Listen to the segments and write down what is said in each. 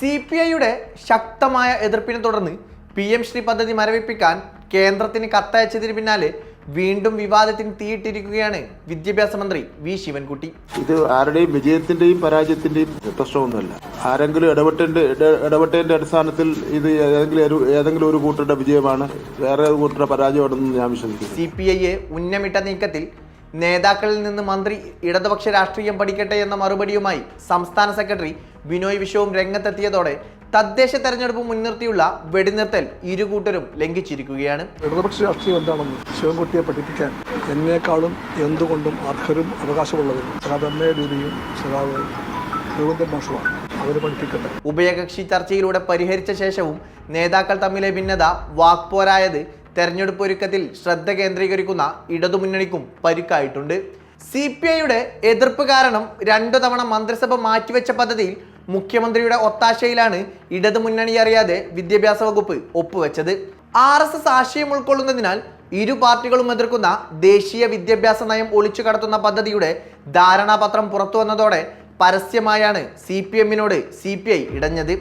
C P ഐയുടെ ശക്തമായ എതിർപ്പിനെ തുടർന്ന് പി എം ശ്രീ പദ്ധതി മരവിപ്പിക്കാൻ കേന്ദ്രത്തിന് കത്തയച്ചതിന് പിന്നാലെ വീണ്ടും വിവാദത്തിന് തീയിട്ടിരിക്കുകയാണ് വിദ്യാഭ്യാസ മന്ത്രി വി ശിവൻകുട്ടി. ഇത് ആരുടെയും വിജയത്തിന്റെയും പരാജയത്തിന്റെയും പ്രശ്നമൊന്നുമല്ല. ആരെങ്കിലും ഇടപെട്ടേണ്ട ഇട- ഇടപെട്ടതിന്റെ അടിസ്ഥാനത്തിൽ ഇത് ഏതെങ്കിലും ഒരു ഏതെങ്കിലും ഒരു കൂട്ടരുടെ വിജയമാണ്. വേറെ കൂട്ടരുടെ പരാജയമാണെന്ന് ഞാൻ വിശ്വസിക്കുന്നു. സി പി ഐയെ ഉന്നമിട്ട നീക്കത്തിൽ നേതാക്കളിൽ നിന്ന് മന്ത്രി ഇടതുപക്ഷ രാഷ്ട്രീയം പഠിക്കട്ടെ എന്ന മറുപടിയുമായി സംസ്ഥാന സെക്രട്ടറി ബിനോയ് വിശ്വവും രംഗത്തെത്തിയതോടെ തദ്ദേശ തെരഞ്ഞെടുപ്പ് മുൻനിർത്തിയുള്ള വെടിനിർത്തൽ ഇരു കൂട്ടരും ലംഘിച്ചിരിക്കുകയാണ്. ഇടതുപക്ഷ രാഷ്ട്രീയം എന്താണെന്ന് ശിവൻകുട്ടിയെ പഠിപ്പിക്കാൻ എന്നേക്കാളും എന്തുകൊണ്ടും അർഹരും അവകാശമുള്ളവരും സഖാവ് എം എ രൂപയും സഖാവ് രവീന്ദ്രൻ മാഷുമാണ് അവർ പഠിപ്പിക്കട്ടെ. ഉഭയകക്ഷി ചർച്ചയിലൂടെ പരിഹരിച്ച ശേഷവും നേതാക്കൾ തമ്മിലെ ഭിന്നത വാക്പോരായത് തെരഞ്ഞെടുപ്പ് ഒരുക്കത്തിൽ ശ്രദ്ധ കേന്ദ്രീകരിക്കുന്ന ഇടതുമുന്നണിക്കും പരുക്കായിട്ടുണ്ട്. സി പി ഐയുടെ എതിർപ്പ് കാരണം രണ്ടു തവണ മന്ത്രിസഭ മാറ്റിവെച്ച പദ്ധതിയിൽ മുഖ്യമന്ത്രിയുടെ ഒത്താശയിലാണ് ഇടതുമുന്നണി അറിയാതെ വിദ്യാഭ്യാസ വകുപ്പ് ഒപ്പുവെച്ചത്. ആർ എസ് എസ് ആശയം ഉൾക്കൊള്ളുന്നതിനാൽ ഇരു പാർട്ടികളും എതിർക്കുന്ന ദേശീയ വിദ്യാഭ്യാസ നയം ഒളിച്ചു കടത്തുന്ന പദ്ധതിയുടെ ധാരണാപത്രം പുറത്തു വന്നതോടെ പരസ്യമായാണ് സി പി എമ്മിനോട് സി പി ഐ ഇടഞ്ഞത്.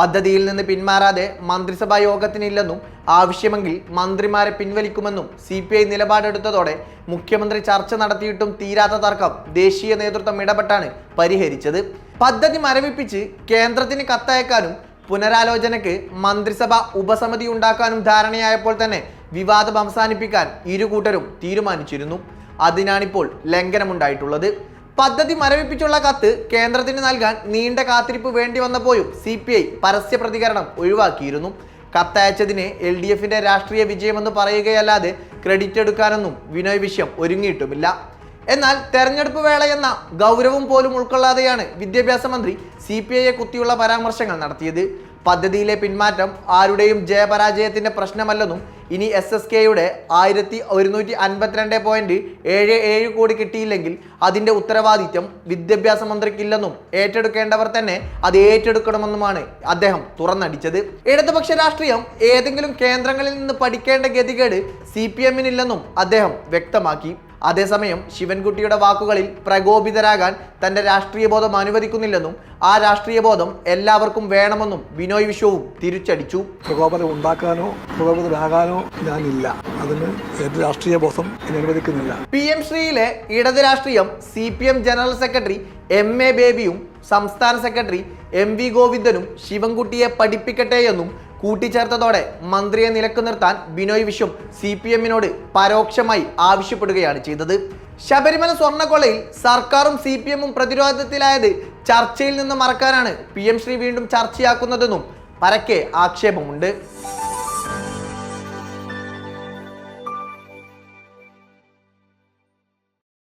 പദ്ധതിയിൽ നിന്ന് പിന്മാറാതെ മന്ത്രിസഭാ യോഗത്തിനില്ലെന്നും ആവശ്യമെങ്കിൽ മന്ത്രിമാരെ പിൻവലിക്കുമെന്നും സി പി ഐ നിലപാടെടുത്തതോടെ മുഖ്യമന്ത്രി ചർച്ച നടത്തിയിട്ടും തീരാത്ത തർക്കം ദേശീയ നേതൃത്വം ഇടപെട്ടാണ് പരിഹരിച്ചത്. പദ്ധതി മരവിപ്പിച്ച് കേന്ദ്രത്തിന് കത്തയക്കാനും പുനരാലോചനയ്ക്ക് മന്ത്രിസഭ ഉപസമിതി ഉണ്ടാക്കാനും ധാരണയായപ്പോൾ തന്നെ വിവാദം അവസാനിപ്പിക്കാൻ ഇരു കൂട്ടരും തീരുമാനിച്ചിരുന്നു. അതിനാണിപ്പോൾ ലംഘനമുണ്ടായിട്ടുള്ളത്. പദ്ധതി മരവിപ്പിച്ചുള്ള കത്ത് കേന്ദ്രത്തിന് നൽകാൻ നീണ്ട കാത്തിരിപ്പ് വേണ്ടി വന്നപ്പോഴും സി പി ഐ പരസ്യ പ്രതികരണം ഒഴിവാക്കിയിരുന്നു. കത്തയച്ചതിന് എൽ ഡി എഫിന്റെ രാഷ്ട്രീയ വിജയമെന്ന് പറയുകയല്ലാതെ ക്രെഡിറ്റ് എടുക്കാനൊന്നും വിനോയ് വിഷയം ഒരുങ്ങിയിട്ടുമില്ല. എന്നാൽ തെരഞ്ഞെടുപ്പ് വേളയെന്ന ഗൗരവം പോലും ഉൾക്കൊള്ളാതെയാണ് വിദ്യാഭ്യാസ മന്ത്രി സി പി ഐയെ കുത്തിയുള്ള പരാമർശങ്ങൾ നടത്തിയത്. പദ്ധതിയിലെ പിന്മാറ്റം ആരുടെയും ജയപരാജയത്തിന്റെ പ്രശ്നമല്ലെന്നും ഇനി എസ് എസ് കെയുടെ ആയിരത്തി ഒരുന്നൂറ്റി അൻപത്തിരണ്ട് പോയിന്റ് ഏഴ് ഏഴ് കോടി കിട്ടിയില്ലെങ്കിൽ അതിന്റെ ഉത്തരവാദിത്വം വിദ്യാഭ്യാസ മന്ത്രിക്കില്ലെന്നും ഏറ്റെടുക്കേണ്ടവർ തന്നെ അത് ഏറ്റെടുക്കണമെന്നുമാണ് അദ്ദേഹം തുറന്നടിച്ചത്. ഇടതുപക്ഷ രാഷ്ട്രീയം ഏതെങ്കിലും കേന്ദ്രങ്ങളിൽ നിന്ന് പഠിക്കേണ്ട ഗതികേട് സി പി എമ്മിനില്ലെന്നും അദ്ദേഹം വ്യക്തമാക്കി. അതേസമയം ശിവൻകുട്ടിയുടെ വാക്കുകളിൽ പ്രകോപിതരാകാൻ തന്റെ രാഷ്ട്രീയ ബോധം അനുവദിക്കുന്നില്ലെന്നും ആ രാഷ്ട്രീയ ബോധം എല്ലാവർക്കും വേണമെന്നും ബിനോയ് വിശ്വവും തിരിച്ചടിച്ചു. പ്രകോപനം ഉണ്ടാക്കാനോ പ്രകോപിതരാകാനോ ഞാനില്ല. അതിന് രാഷ്ട്രീയ ബോധം അനുവദിക്കുന്നില്ല. പി എം ശ്രീയിലെ ഇടത് രാഷ്ട്രീയം C P M general secretary M A ബേബിയും സംസ്ഥാന സെക്രട്ടറി എം വി ഗോവിന്ദനും ശിവൻകുട്ടിയെ പഠിപ്പിക്കട്ടെ എന്നും കൂട്ടിച്ചേർത്തതോടെ മന്ത്രിയെ നിലയ്ക്ക് നിർത്താൻ ബിനോയ് വിശ്വം സി പി എമ്മിനോട് പരോക്ഷമായി ആവശ്യപ്പെടുകയാണ് ചെയ്തത്. ശബരിമല സ്വർണക്കൊള്ളയിൽ സർക്കാരും സി പി എമ്മും പ്രതിരോധത്തിലായത് ചർച്ചയിൽ നിന്ന് മറക്കാനാണ് പി എം ശ്രീ വീണ്ടും ചർച്ചയാക്കുന്നതെന്നും പരക്കെ ആക്ഷേപമുണ്ട്.